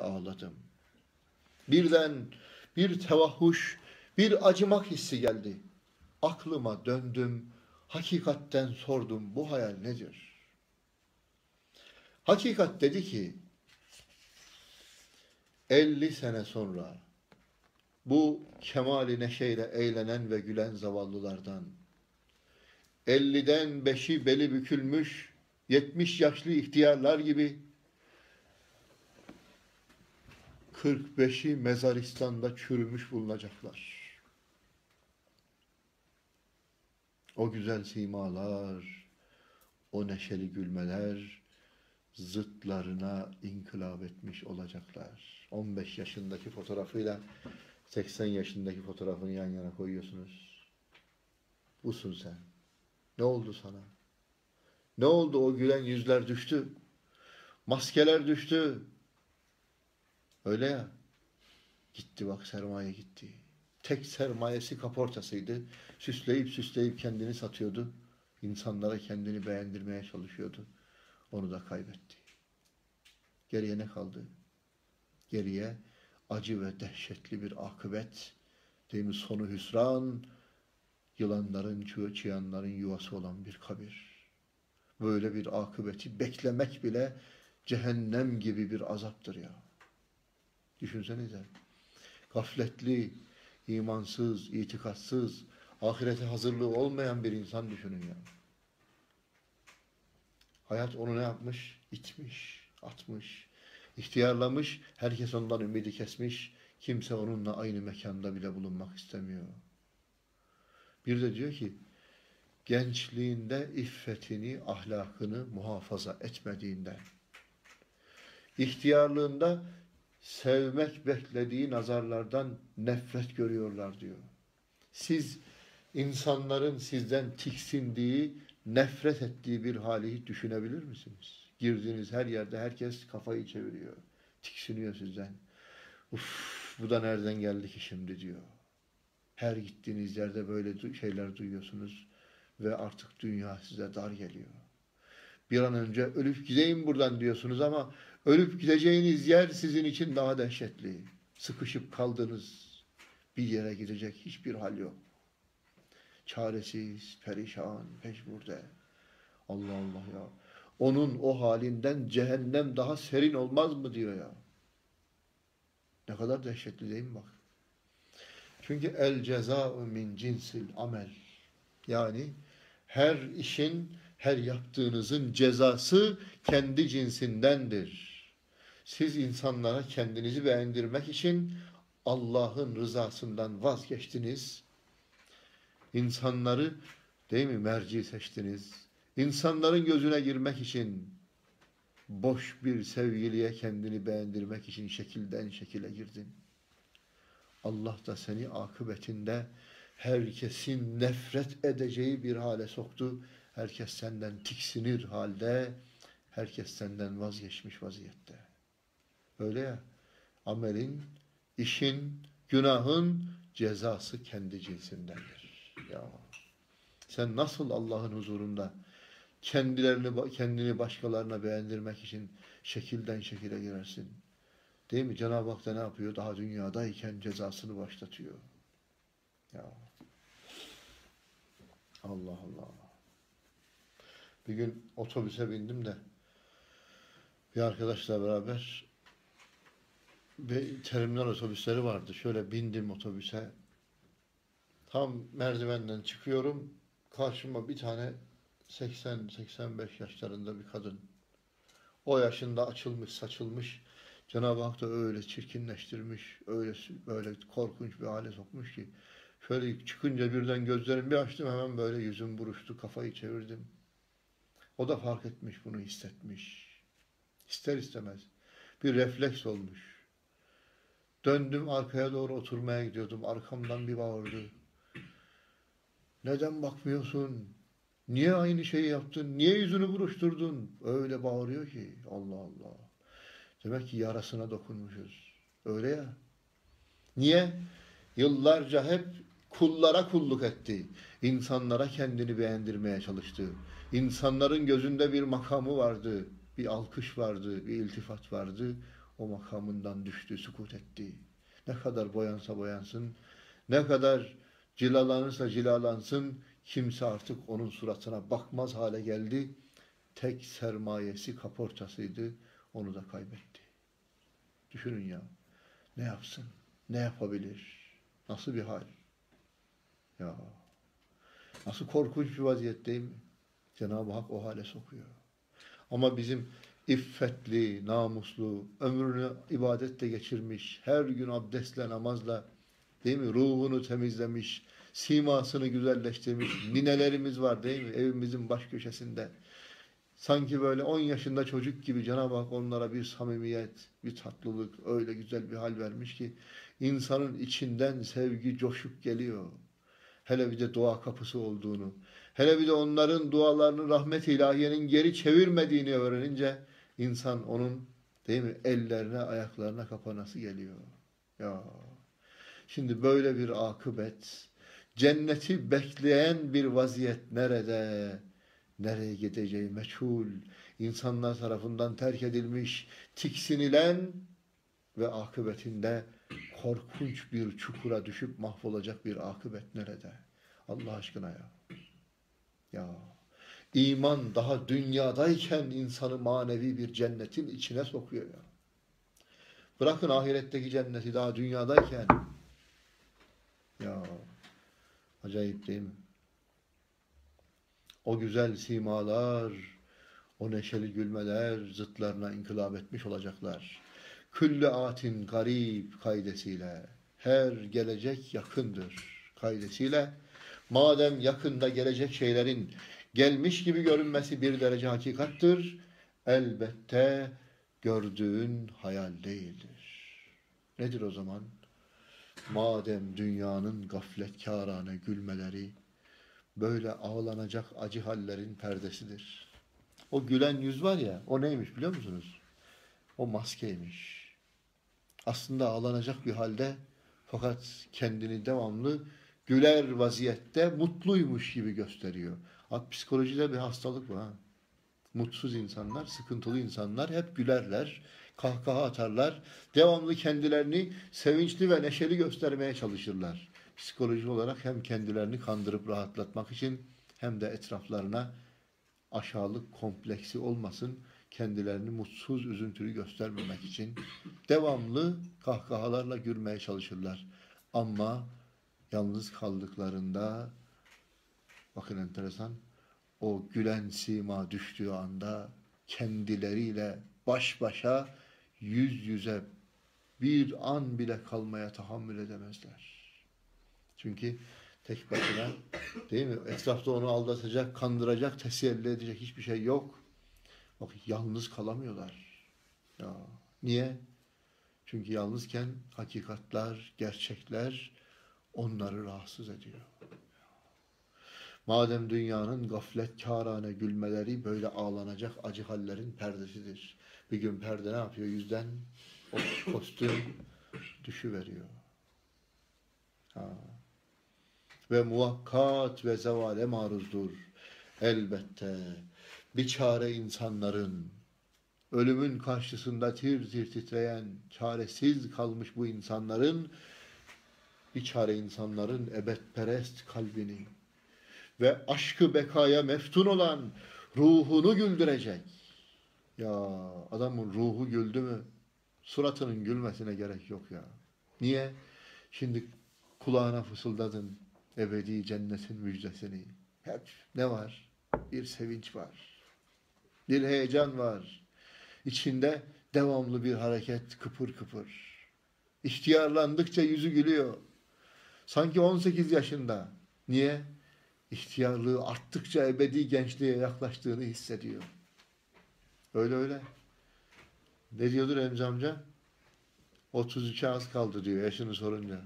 ağladım. Birden bir tevahhuş, bir acımak hissi geldi. Aklıma döndüm, hakikatten sordum bu hayal nedir? Hakikat dedi ki 50 sene sonra bu kemali neşeyle eğlenen ve gülen zavallılardan 50'den beşi beli bükülmüş 70 yaşlı ihtiyarlar gibi 45'i mezaristan'da çürümüş bulunacaklar. O güzel simalar, o neşeli gülmeler zıtlarına inkılap etmiş olacaklar. 15 yaşındaki fotoğrafıyla 80 yaşındaki fotoğrafını yan yana koyuyorsunuz. Busun sen. Ne oldu sana? Ne oldu o gülen yüzler düştü? Maskeler düştü. Öyle ya. Gitti bak sermaye gitti. Tek sermayesi kaportasıydı. Süsleyip süsleyip kendini satıyordu. İnsanlara kendini beğendirmeye çalışıyordu. Onu da kaybetti. Geriye ne kaldı? Geriye acı ve dehşetli bir akıbet, değil mi? Sonu hüsran, yılanların, çıyanların yuvası olan bir kabir. Böyle bir akıbeti beklemek bile cehennem gibi bir azaptır ya. Düşünsenize. Gafletli, imansız, itikatsız, ahirete hazırlığı olmayan bir insan düşünün ya. Hayat onu ne yapmış? İtmiş, atmış, ihtiyarlamış, herkes ondan ümidi kesmiş, kimse onunla aynı mekanda bile bulunmak istemiyor. Bir de diyor ki, gençliğinde iffetini, ahlakını muhafaza etmediğinden, ihtiyarlığında sevmek beklediği nazarlardan nefret görüyorlar diyor. Siz insanların sizden tiksindiği, nefret ettiği bir hali düşünebilir misiniz? Girdiğiniz her yerde herkes kafayı çeviriyor. Tiksiniyor sizden. Uf, bu da nereden geldi ki şimdi diyor. Her gittiğiniz yerde böyle şeyler duyuyorsunuz ve artık dünya size dar geliyor. Bir an önce ölüp gideyim buradan diyorsunuz ama ölüp gideceğiniz yer sizin için daha dehşetli. Sıkışıp kaldığınız bir yere gidecek hiçbir hal yok. Çaresiz, perişan, mecburde. Allah Allah ya. Onun o halinden cehennem daha serin olmaz mı diyor ya. Ne kadar dehşetli değil mi bak. Çünkü el ceza'u min cinsil amel. Yani her işin, her yaptığınızın cezası kendi cinsindendir. Siz insanlara kendinizi beğendirmek için Allah'ın rızasından vazgeçtiniz. İnsanları değil mi merci seçtiniz. İnsanların gözüne girmek için boş bir sevgiliye kendini beğendirmek için şekilden şekile girdin. Allah da seni akıbetinde herkesin nefret edeceği bir hale soktu. Herkes senden tiksinir halde, herkes senden vazgeçmiş vaziyette. Öyle ya, amelin, işin, günahın cezası kendi cinsindendir. Ya sen nasıl Allah'ın huzurunda kendilerini kendini başkalarına beğendirmek için şekilden şekile girersin? Değil mi? Cenab-ı Hak da ne yapıyor? Daha dünyadayken cezasını başlatıyor. Ya. Allah Allah. Bir gün otobüse bindim de bir arkadaşla beraber bir terminal otobüsleri vardı. Şöyle bindim otobüse. Tam merdivenden çıkıyorum. Karşıma bir tane 80-85 yaşlarında bir kadın. O yaşında açılmış, saçılmış. Cenab-ı Hak da öyle çirkinleştirmiş, öyle böyle korkunç bir hale sokmuş ki şöyle çıkınca birden gözlerimi bir açtım hemen böyle yüzüm buruştu, kafayı çevirdim. O da fark etmiş bunu hissetmiş. İster istemez. Bir refleks olmuş. Döndüm arkaya doğru oturmaya gidiyordum. Arkamdan bir bağırdı. Neden bakmıyorsun? Niye aynı şeyi yaptın? Niye yüzünü buruşturdun? Öyle bağırıyor ki. Allah Allah. Demek ki yarasına dokunmuşuz. Öyle ya. Niye? Yıllarca hep kullara kulluk etti. İnsanlara kendini beğendirmeye çalıştı. İnsanların gözünde bir makamı vardı. Bir alkış vardı. Bir iltifat vardı. o makamından düştü, sukut etti. Ne kadar boyansa boyansın, ne kadar cilalanırsa cilalansın, kimse artık onun suratına bakmaz hale geldi. Tek sermayesi kaportasıydı, onu da kaybetti. Düşünün ya, ne yapsın, ne yapabilir, nasıl bir hal? Ya, nasıl korkunç bir vaziyet değil mi? Cenab-ı Hak o hale sokuyor. Ama bizim iffetli, namuslu, ömrünü ibadetle geçirmiş, her gün abdestle, namazla, değil mi? Ruhunu temizlemiş, simasını güzelleştirmiş ninelerimiz var değil mi? Evimizin baş köşesinde. Sanki böyle 10 yaşında çocuk gibi Cenab-ı Hak onlara bir samimiyet, bir tatlılık, öyle güzel bir hal vermiş ki insanın içinden sevgi coşup geliyor. Hele bir de dua kapısı olduğunu, hele bir de onların dualarını rahmet ilahiyenin geri çevirmediğini öğrenince insan onun değil mi ellerine ayaklarına kapanası geliyor. Ya şimdi böyle bir akıbet cenneti bekleyen bir vaziyet nerede? Nereye gideceği meçhul, insanlar tarafından terk edilmiş, tiksinilen ve akıbetinde korkunç bir çukura düşüp mahvolacak bir akıbet nerede? Allah aşkına ya. Ya iman daha dünyadayken insanı manevi bir cennetin içine sokuyor ya. Bırakın ahiretteki cenneti daha dünyadayken. Ya acayip değil mi? O güzel simalar, o neşeli gülmeler zıtlarına inkılap etmiş olacaklar. Külle atin garip kaydesiyle her gelecek yakındır kaydesiyle madem yakında gelecek şeylerin gelmiş gibi görünmesi bir derece hakikattır elbette gördüğün hayal değildir. Nedir o zaman? Madem dünyanın gafletkârane gülmeleri böyle ağlanacak acı hallerin perdesidir. O gülen yüz var ya, o neymiş biliyor musunuz? O maskeymiş. Aslında ağlanacak bir halde fakat kendini devamlı güler vaziyette mutluymuş gibi gösteriyor. Bak psikolojide bir hastalık var. Mutsuz insanlar, sıkıntılı insanlar hep gülerler, kahkaha atarlar. Devamlı kendilerini sevinçli ve neşeli göstermeye çalışırlar. Psikoloji olarak hem kendilerini kandırıp rahatlatmak için hem de etraflarına aşağılık kompleksi olmasın, kendilerini mutsuz, üzüntülü göstermemek için devamlı kahkahalarla gülmeye çalışırlar. Ama yalnız kaldıklarında bakın enteresan o gülen sima düştüğü anda kendileriyle baş başa yüz yüze bir an bile kalmaya tahammül edemezler. Çünkü tek başına değil mi? Etrafta onu aldatacak, kandıracak, teselli edecek hiçbir şey yok. Bak yalnız kalamıyorlar. Ya niye? Çünkü yalnızken hakikatler, gerçekler onları rahatsız ediyor. Madem dünyanın gaflet kârane gülmeleri böyle ağlanacak acı hallerin perdesidir. Bir gün perde ne yapıyor? Yüzden o kostüm düşüveriyor. Ha. Ve muvakkat ve zevale maruzdur. Elbette bir çare insanların ölümün karşısında tir tir titreyen, çaresiz kalmış bu insanların bir çare insanların ebedperest kalbini ve aşkı bekaya meftun olan ruhunu güldürecek. Ya adamın ruhu güldü mü suratının gülmesine gerek yok ya. Niye? Şimdi kulağına fısıldadın ebedi cennetin müjdesini. Hep ne var? Bir sevinç var. Bir heyecan var. İçinde devamlı bir hareket kıpır kıpır. İhtiyarlandıkça yüzü gülüyor. Sanki 18 yaşında. Niye? İhtiyarlığı arttıkça ebedi gençliğe yaklaştığını hissediyor. Öyle öyle. Ne diyordur Remzi amca? 33'e az kaldı diyor yaşını sorunca.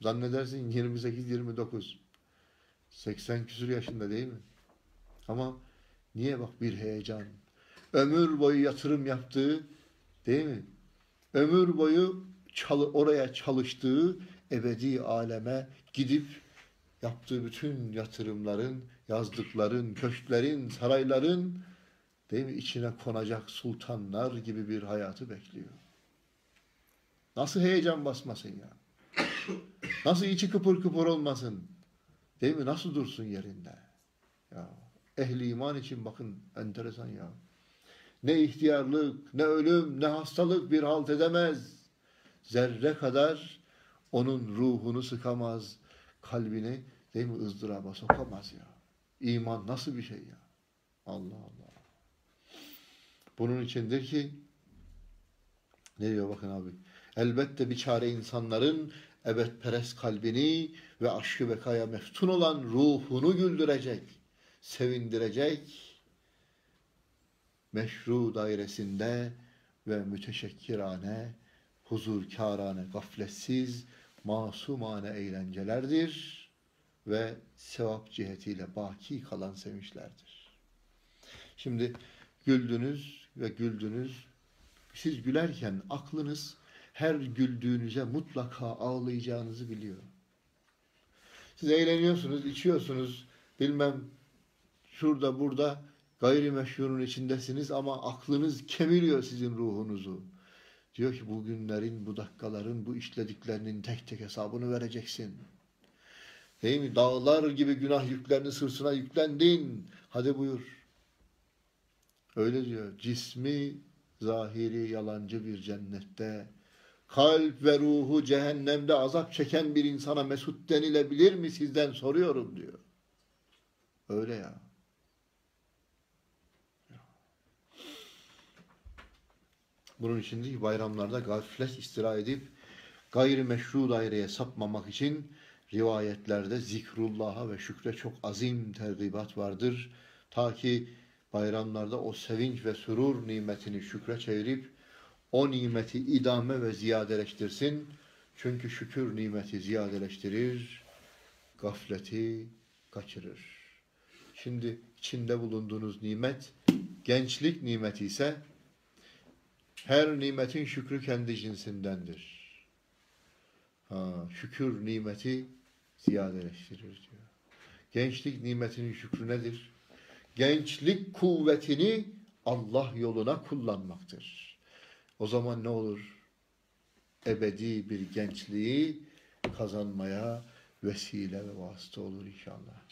Zannedersin 28-29. 80 küsur yaşında değil mi? Ama niye bak bir heyecan. Ömür boyu yatırım yaptığı değil mi? Ömür boyu çalı, oraya çalıştığı ebedi aleme gidip yaptığı bütün yatırımların, yazdıkların, köşklerin, sarayların değil mi? İçine konacak sultanlar gibi bir hayatı bekliyor. Nasıl heyecan basmasın ya? Nasıl içi kıpır kıpır olmasın? Değil mi? Nasıl dursun yerinde? Ya ehli iman için bakın enteresan ya. Ne ihtiyarlık, ne ölüm, ne hastalık bir halt edemez. Zerre kadar onun ruhunu sıkamaz, kalbini değil mi ızdıraba sokamaz ya. İman nasıl bir şey ya? Allah Allah. Bunun içindir ki ne diyor bakın abi. Elbette bir çare insanların ebedperest kalbini ve aşkı bekaya meftun olan ruhunu güldürecek, sevindirecek, meşru dairesinde ve müteşekkirane, huzurkârane, gafletsiz, masumane eğlencelerdir ve sevap cihetiyle baki kalan sevinçlerdir. Şimdi güldünüz ve güldünüz. Siz gülerken aklınız her güldüğünüze mutlaka ağlayacağınızı biliyor. Siz eğleniyorsunuz, içiyorsunuz, bilmem şurada burada gayrimeşhurun içindesiniz ama aklınız kemiriyor sizin ruhunuzu. Diyor ki bu günlerin, bu dakikaların, bu işlediklerinin tek tek hesabını vereceksin. Değil mi? Dağlar gibi günah yüklerini sırtına yüklendin. Hadi buyur. Öyle diyor. Cismi zahiri yalancı bir cennette. Kalp ve ruhu cehennemde azap çeken bir insana mesut denilebilir mi sizden soruyorum diyor. Öyle ya. Bunun için değil bayramlarda gaflet istira edip gayrimeşru daireye sapmamak için rivayetlerde zikrullah'a ve şükre çok azim tergibat vardır. Ta ki bayramlarda o sevinç ve sürur nimetini şükre çevirip o nimeti idame ve ziyadeleştirsin. Çünkü şükür nimeti ziyadeleştirir, gafleti kaçırır. Şimdi içinde bulunduğunuz nimet gençlik nimeti ise her nimetin şükrü kendi cinsindendir. Ha, şükür nimeti ziyadeleştirir diyor. Gençlik nimetinin şükrü nedir? Gençlik kuvvetini Allah yoluna kullanmaktır. O zaman ne olur? Ebedi bir gençliği kazanmaya vesile ve vasıta olur inşallah.